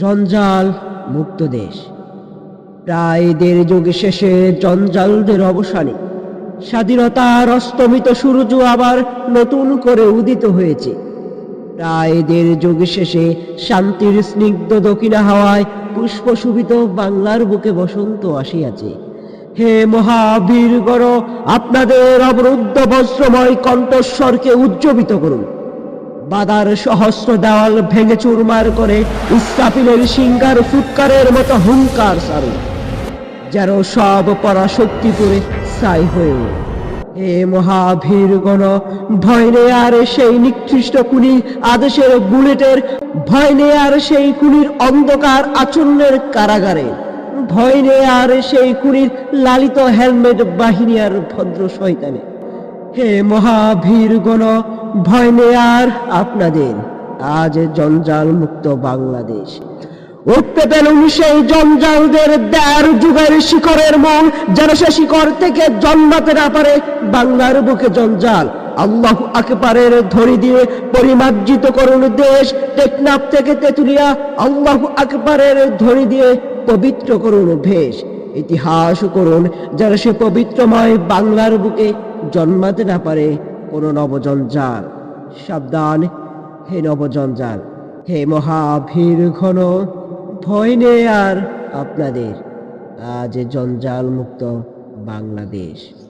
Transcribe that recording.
জঞ্জাল মুক্ত দেশ। প্রায় দেড় যুগ শেষে জঞ্জালদের অবসানে স্বাধীনতার অস্তমিত সূর্য আবার নতুন করে উদিত হয়েছে। প্রায় দেড় যুগ শেষে শান্তির স্নিগ্ধ দক্ষিণা হাওয়ায় পুষ্প শুভিত বাংলার বুকে বসন্ত আসিয়াছে। হে মহাবীর গণ আপনাদের অবরুদ্ধ বজ্রময় কণ্ঠস্বরকে উজ্জীবিত করুন। বাদার সহস্র দেওয়াল ভেঙে চুরমার করে ইসরাফিলের সিঙ্গার ফুৎকারের মতো হুঙ্কার সারুন যেন সব পরাশক্তি করে ছাই হয়ে ওঠে। হে মহাভীর গণ, ভয় নেই আর সেই নিকৃষ্ট কুনি আদেশের বুলেটের, ভয় নেই আর সেই কুনির অন্ধকার আচরণের কারাগারে। ভয় নেই আর সেই কুনির লালিত হেলমেট বাহিনী আর ভদ্র শয়তানে। হে মহাভীর গণ ভয় নেই আর আপনাদের। আজ জঞ্জাল মুক্ত বাংলাদেশ। পেলুন সেই জঞ্জালদের দেড় যুগের শিখরের মূল যেন সে শিখর থেকে জন্মাতে না পারে বাংলার বুকে জঞ্জাল। আল্লাহ আকবারের ধরি দিয়ে পরিমার্জিত করুন দেশ। টেকনাফ থেকে তেতুলিয়া আল্লাহ আকবারের ধরি দিয়ে পবিত্র করুন ভেষ। ইতিহাস করুন, যেন সে পবিত্রময় বাংলার বুকে জন্মাতে না পারে কোনো নবজঞ্জাল। সাবধান, হে নবজঞ্জাল, হে মহাভীর ঘন, ভয় নেই আর আপনাদের। আজ জঞ্জাল মুক্ত বাংলাদেশ।